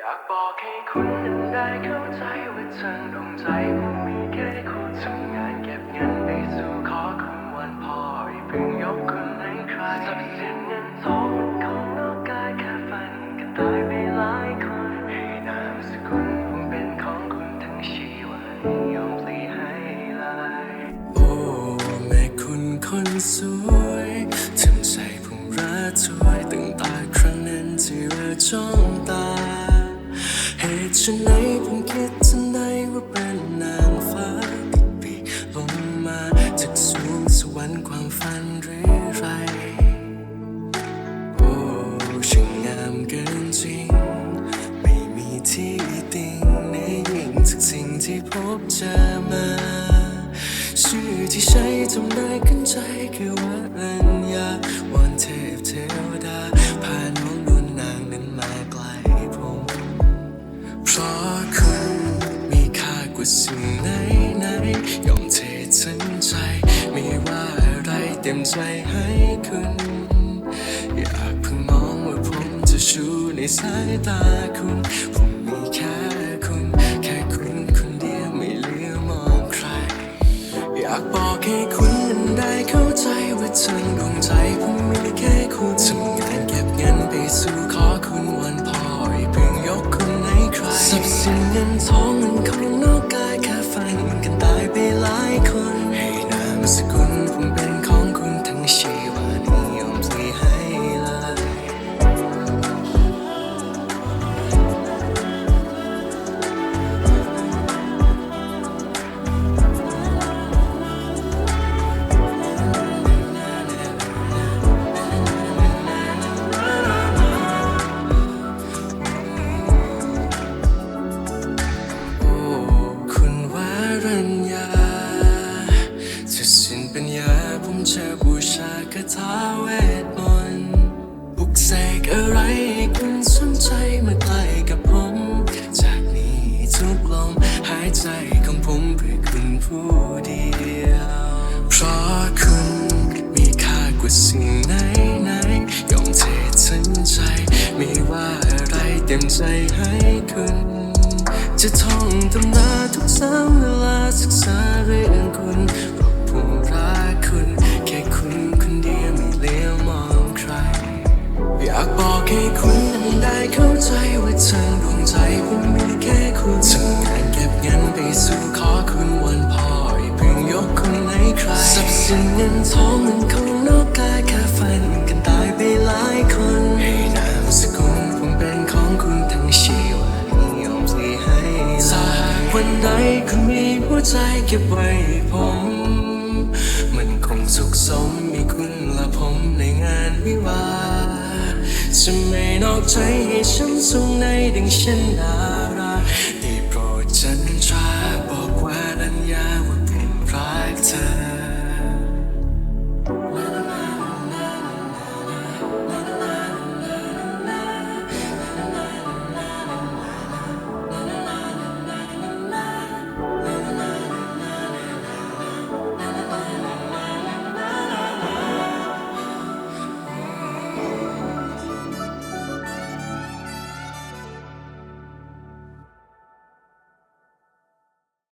อยากบอกให้คุณนั้นได้เข้าใจว่าทางดวงใจผมมีแค่คุณทำงานเก็บเงินไปสู่ขอคุณวันพ่ออย่าเพิ่งยกคุณให้ใครทรัพย์สินเงินทองมันของนอกกายแค่ฝันกันตายไปหลายคนให้นามสกุลผมเป็นของคุณทั้งชีวิตยอมพลีให้เลยโอ้แม่คุณคนสวยทำใจผมระทวยตั้งแต่ครั้งนั้นที่เราจ้อง ฉันไหนผมคิดทันใดว่าเป็นนางฟ้าที่ปีลงมาจากสูงสวรรค์ความฝันหรือไร โอ้ช่างงามเกินจริง ไม่มีที่ติงในยิ่งจากสิ่งที่พบเจอมา ชื่อที่ใช้จำได้ขึ้นใจคือว่ารัญ ไหนไหนยอมเททั้งใจ ไม่ว่าอะไรเต็มใจให้คุณ อยากเพิ่งมองว่าผมจะชูในสายตาคุณ ผมมีแค่คุณ แค่คุณคนเดียวไม่เหลือมองใคร อยากบอกให้คุณนั้นได้เข้าใจว่าทั้งดวงใจผม น จะบูชากถาเวทมนต์ปลุกเสกอะไรให้คุณสนใจมาใกล้กับผม จากนี้ทุกลมหายใจของผมเพื่อคุณผู้เดียว เพราะคุณมีค่ากว่าสิ่งไหนไหนยอมเททั้งใจ ไม่ว่าอะไรเต็มใจให้คุณ จะท่องตำราทุกสามเวลาศึกษาเรื่องคุณ สู่ขอคุณวันพ่ออย่าเพิ่งยกคุณให้ใครทรัพย์สินเงินทองมันของนอกกายแค่ฝันกันตายไปหลายคนให้นามสกุลผมเป็นของคุณทั้งชีวิตนิยมสิให้สาวันใดคุณมีหัวใจเก็บไว้ให้ผม มันคงสุขสมมีคุณและผมในงานวิวาห์จะไม่นอกใจให้ช้ำสูงในดังเช่นนา